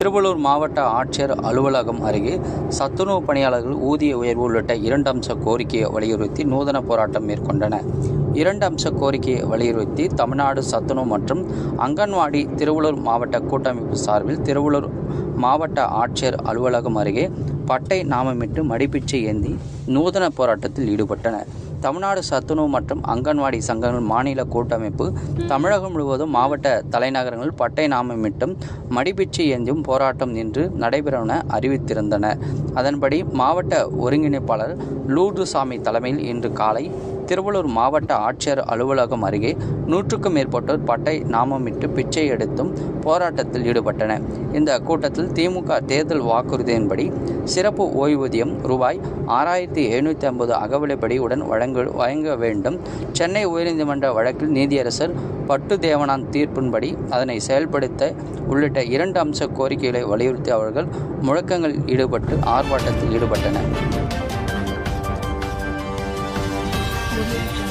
திருவள்ளூர் மாவட்ட ஆட்சியர் அலுவலகம் அருகே சத்துணவு பணியாளர்கள் ஊதிய உயர்வு உள்ளிட்ட இரண்டு அம்ச கோரிக்கையை வலியுறுத்தி நூதன போராட்டம் மேற்கொண்டனர் இரண்டு அம்ச கோரிக்கையை வலியுறுத்தி தமிழ்நாடு சத்துணவு மற்றும் அங்கன்வாடி திருவள்ளூர் மாவட்ட கூட்டமைப்பு சார்பில் திருவள்ளூர் மாவட்ட ஆட்சியர் அலுவலகம் அருகே பட்டை நாமமிட்டு மடிப்பிச்சை ஏந்தி நூதன போராட்டத்தில் ஈடுபட்டனர். தமிழ்நாடு சத்துணவு மற்றும் அங்கன்வாடி சங்கங்கள் மாநில கூட்டமைப்பு தமிழகம் முழுவதும் மாவட்ட தலைநகரங்கள் பட்டை நாமமிட்டும் மடிப்பிச்சை ஏந்தியும் போராட்டம் இன்று நடைபெறவென அறிவித்திருந்தன. அறிவித்திருந்தனர் அதன்படி மாவட்ட ஒருங்கிணைப்பாளர் லூர்துசாமி தலைமையில் இன்று காலை திருவள்ளூர் மாவட்ட ஆட்சியர் அலுவலகம் அருகே நூற்றுக்கும் மேற்பட்டோர் பட்டை நாமமிட்டு பிச்சை எடுத்தும் போராட்டத்தில் ஈடுபட்டனர். இந்த கூட்டத்தில் திமுக தேர்தல் வாக்குறுதியின்படி சிறப்பு ஓய்வூதியம் ரூபாய் ஆறாயிரத்தி எழுநூற்றி ஐம்பது அகவிலைப்படி உடன் வழங்க வழங்க வேண்டும். சென்னை உயர்நீதிமன்ற வழக்கில் நீதியரசர் பட்டு தேவனான் தீர்ப்பின்படி அதனை செயல்படுத்த உள்ளிட்ட இரண்டு அம்ச கோரிக்கைகளை வலியுறுத்தி அவர்கள் முழக்கங்களில் ஈடுபட்டு ஆர்ப்பாட்டத்தில் ஈடுபட்டனர். Thank you.